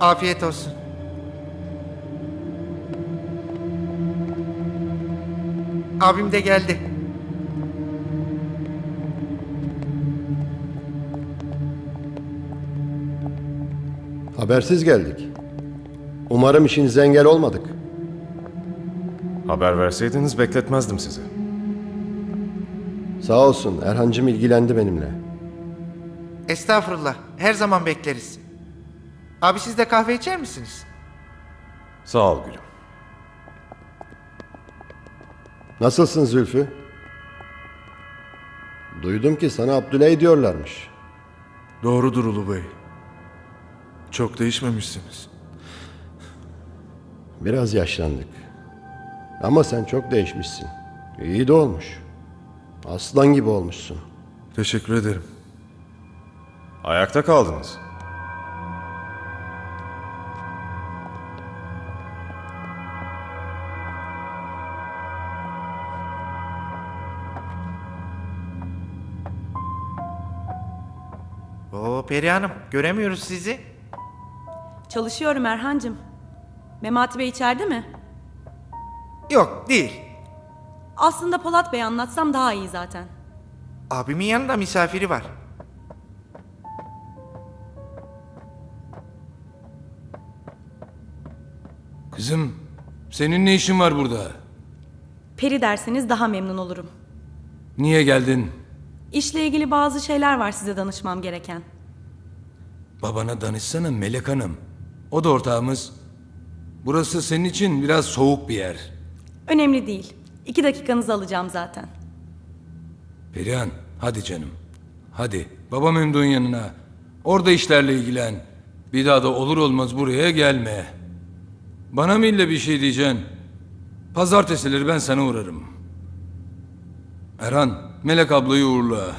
Afiyet olsun. Abim de geldi. Habersiz geldik. Umarım işinize engel olmadık. Haber verseydiniz bekletmezdim sizi. Sağ olsun Erhancım ilgilendi benimle. Estağfurullah. Her zaman bekleriz. Abi siz de kahve içer misiniz? Sağ ol gülüm. Nasılsın Zülfü? Duydum ki sana Abdüley diyorlarmış. Doğrudur Ulu Bey. Çok değişmemişsiniz. Biraz yaşlandık. Ama sen çok değişmişsin. İyi de olmuş. Aslan gibi olmuşsun. Teşekkür ederim. Ayakta kaldınız. Oo Peri Hanım, göremiyoruz sizi. Çalışıyorum Erhancığım. Memati Bey içeride mi? Yok, değil. Aslında Polat Bey anlatsam daha iyi zaten. Abimin yanında misafiri var. Kızım, senin ne işin var burada? Peri derseniz daha memnun olurum. Niye geldin? İşle ilgili bazı şeyler var size danışmam gereken. Babana danışsana Melek Hanım. O da ortağımız. Burası senin için biraz soğuk bir yer. Önemli değil. İki dakikanızı alacağım zaten. Perihan, hadi canım. Hadi, baba Memduh'un yanına. Orada işlerle ilgilen. Bir daha da olur olmaz buraya gelme. Bana mı ille bir şey diyeceksin? Pazartesileri ben sana uğrarım. Erhan, Melek ablayı uğurla.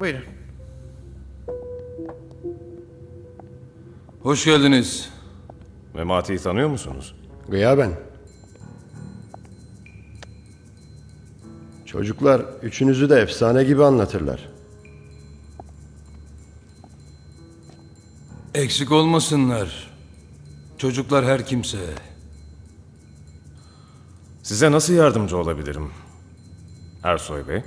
Buyurun. Hoş geldiniz. Memati'yi tanıyor musunuz? Gıyaben. Çocuklar üçünüzü de efsane gibi anlatırlar. Eksik olmasınlar. Çocuklar her kimse. Size nasıl yardımcı olabilirim? Ersoy Bey.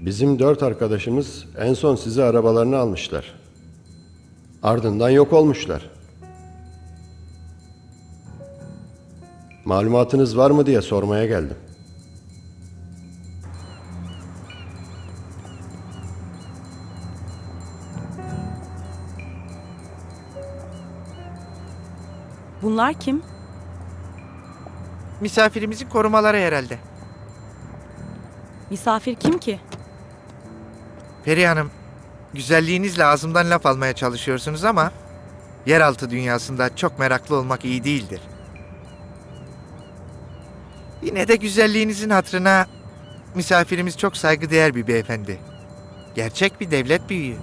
Bizim dört arkadaşımız en son sizi arabalarını almışlar. Ardından yok olmuşlar. Malumatınız var mı diye sormaya geldim. Bunlar kim? Misafirimizin korumaları herhalde. Misafir kim ki? Peri Hanım, güzelliğinizle ağzımdan laf almaya çalışıyorsunuz ama... ...yeraltı dünyasında çok meraklı olmak iyi değildir. Yine de güzelliğinizin hatırına... ...misafirimiz çok saygıdeğer bir beyefendi. Gerçek bir devlet büyüğü.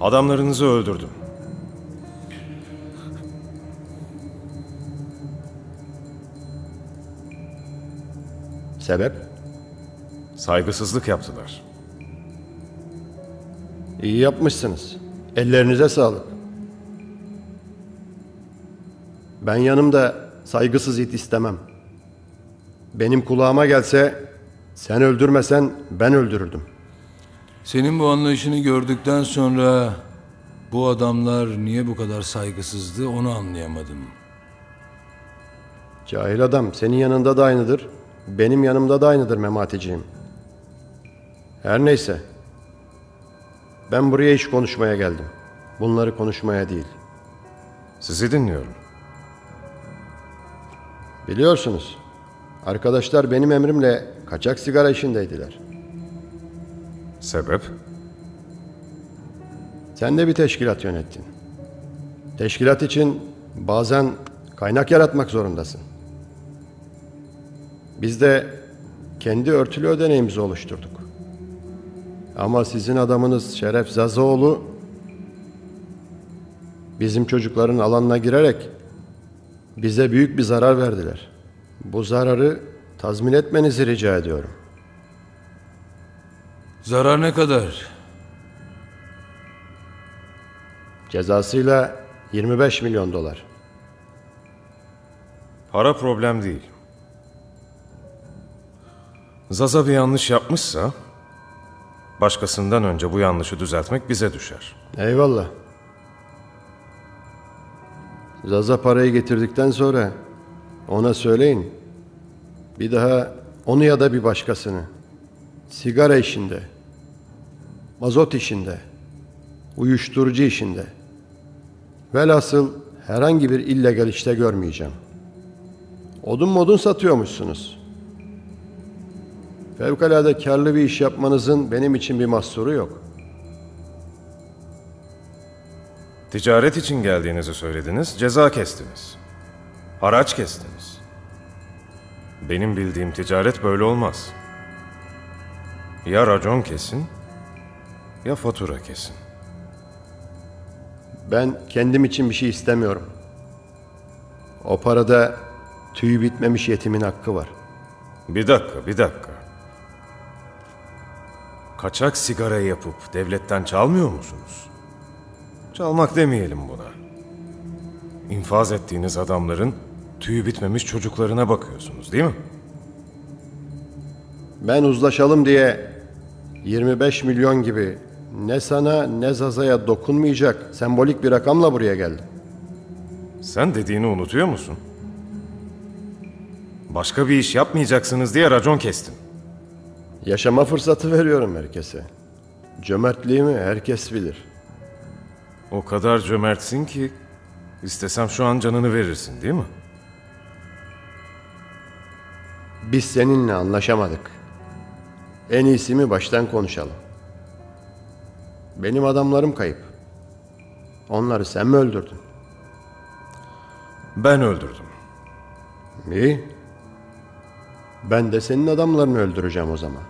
Adamlarınızı öldürdüm. Sebep? Saygısızlık yaptılar. İyi yapmışsınız. Ellerinize sağlık. Ben yanımda saygısız it istemem. Benim kulağıma gelse sen öldürmesen ben öldürürdüm. Senin bu anlayışını gördükten sonra bu adamlar niye bu kadar saygısızdı onu anlayamadım. Cahil adam senin yanında da aynıdır. Benim yanımda da aynıdır Mematiciğim. Her neyse. Ben buraya iş konuşmaya geldim. Bunları konuşmaya değil. Sizi dinliyorum. Biliyorsunuz. Arkadaşlar benim emrimle kaçak sigara işindeydiler. Sebep? Sen de bir teşkilat yönettin. Teşkilat için bazen kaynak yaratmak zorundasın. Biz de kendi örtülü ödeneğimizi oluşturduk. Ama sizin adamınız Şeref Zazoğlu bizim çocukların alanına girerek Bize büyük bir zarar verdiler. Bu zararı tazmin etmenizi rica ediyorum. Zarar ne kadar? Cezasıyla 25 milyon dolar. Para problem değil. Zaza bir yanlış yapmışsa, başkasından önce bu yanlışı düzeltmek bize düşer. Eyvallah. Zaza parayı getirdikten sonra ona söyleyin. Bir daha onu ya da bir başkasını. Sigara işinde, mazot işinde, uyuşturucu işinde. Velhasıl herhangi bir illegal işte görmeyeceğim. Odun modun satıyormuşsunuz. Fevkalade karlı bir iş yapmanızın benim için bir mahsuru yok. Ticaret için geldiğinizi söylediniz, ceza kestiniz. Haraç kestiniz. Benim bildiğim ticaret böyle olmaz. Ya racon kesin, ya fatura kesin. Ben kendim için bir şey istemiyorum. O parada tüyü bitmemiş yetimin hakkı var. Bir dakika, bir dakika. Kaçak sigara yapıp devletten çalmıyor musunuz? Çalmak demeyelim buna. İnfaz ettiğiniz adamların tüyü bitmemiş çocuklarına bakıyorsunuz değil mi? Ben uzlaşalım diye 25 milyon gibi ne sana ne Zaza'ya dokunmayacak sembolik bir rakamla buraya geldim. Sen dediğini unutuyor musun? Başka bir iş yapmayacaksınız diye racon kestin. Yaşama fırsatı veriyorum herkese. Cömertliğimi herkes bilir. O kadar cömertsin ki istesem şu an canını verirsin değil mi? Biz seninle anlaşamadık. En iyisi mi baştan konuşalım. Benim adamlarım kayıp. Onları sen mi öldürdün? Ben öldürdüm. İyi. Ben de senin adamlarını öldüreceğim o zaman.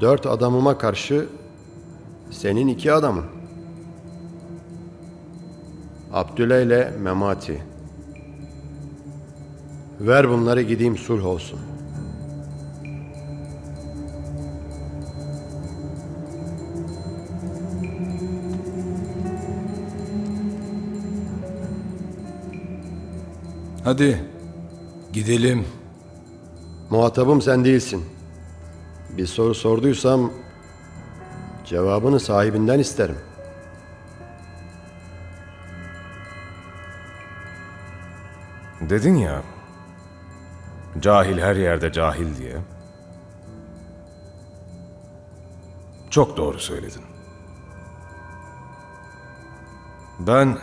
Dört adamıma karşı senin iki adamın. Abdüle ile Memati. Ver bunları gideyim sulh olsun. Hadi gidelim. Muhatabım sen değilsin. Bir soru sorduysam cevabını sahibinden isterim. Dedin ya, cahil her yerde cahil diye. Çok doğru söyledin. Ben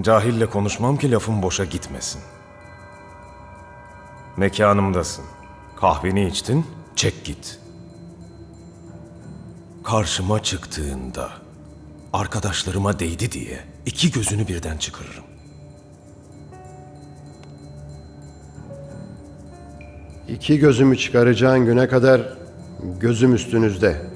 cahille konuşmam ki lafım boşa gitmesin. Mekanımdasın. Kahveni içtin, çek git. Karşıma çıktığında arkadaşlarıma değdi diye iki gözünü birden çıkarırım. İki gözümü çıkaracağın güne kadar gözüm üstünüzde.